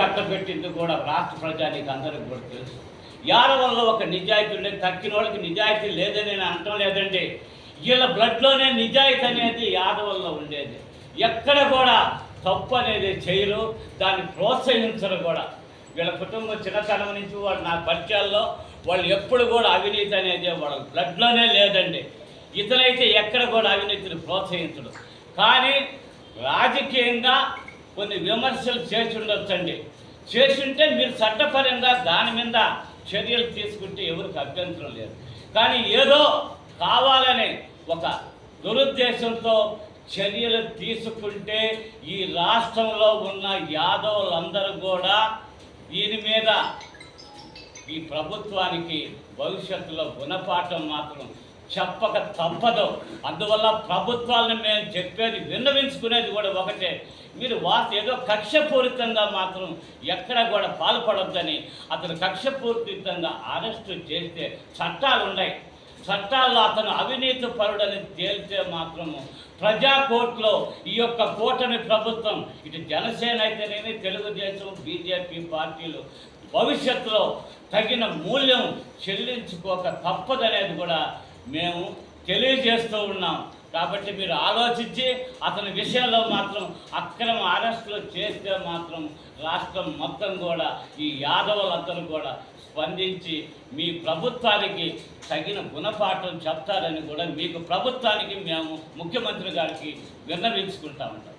కట్టబెట్టింది కూడా రాష్ట్ర ప్రజానికి అందరికి కూడా తెలుసు. యాదవల్లో ఒక నిజాయితీ ఉండేది తక్కిన వాళ్ళకి నిజాయితీ లేదని నేను అనటం లేదండి. వీళ్ళ బ్లడ్లోనే నిజాయితీ అనేది యాదవల్లో ఉండేది. ఎక్కడ కూడా తప్పు అనేది చేయరు దాన్ని ప్రోత్సహించరు కూడా. వీళ్ళ కుటుంబం చిన్నతనం నుంచి వాళ్ళు నా పరిచయాల్లో వాళ్ళు ఎప్పుడు కూడా అవినీతి అనేది వాళ్ళ బ్లడ్లోనే లేదండి. ఇతనైతే ఎక్కడ కూడా అవినీతిని ప్రోత్సహించడు. కానీ రాజకీయంగా కొన్ని విమర్శలు చేసి ఉండొచ్చండి ఉంటే మీరు చట్టపరంగా దాని మీద చర్యలు తీసుకుంటే ఎవరికి అభ్యంతరం లేదు. కానీ ఏదో కావాలని ఒక దురుద్దేశంతో చర్యలు తీసుకుంటే ఈ రాష్ట్రంలో ఉన్న యాదవులందరూ కూడా దీని మీద ఈ ప్రభుత్వానికి భవిష్యత్తులో గుణపాఠం మాత్రం చెప్పక తప్పదు. అందువల్ల ప్రభుత్వాలను మేము చెప్పేది విన్నవించుకునేది కూడా ఒకటే. మీరు వార్త ఏదో కక్షపూరితంగా మాత్రం ఎక్కడ కూడా పాల్పడొద్దని అతను కక్షపూరితంగా అరెస్టు చేస్తే చట్టాలు ఉన్నాయి చట్టాల్లో అతను అవినీతి పరుడని తేల్చే మాత్రము ప్రజా కోర్టులో ఈ యొక్క కూటమి ప్రభుత్వం ఇటు జనసేన అయితేనేమి తెలుగుదేశం బీజేపీ పార్టీలు భవిష్యత్తులో తగిన మూల్యం చెల్లించుకోక తప్పదనేది కూడా మేము తెలియజేస్తూ ఉన్నాం. కాబట్టి మీరు ఆలోచించి అతని విషయంలో మాత్రం అక్రమ అరెస్టులు చేస్తే మాత్రం రాష్ట్రం మొత్తం కూడా ఈ యాదవులందరూ కూడా స్పందించి మీ ప్రభుత్వానికి తగిన గుణపాఠం చెప్తారని కూడా మీకు ప్రభుత్వానికి మేము ముఖ్యమంత్రి గారికి విన్నవించుకుంటా ఉంటాం.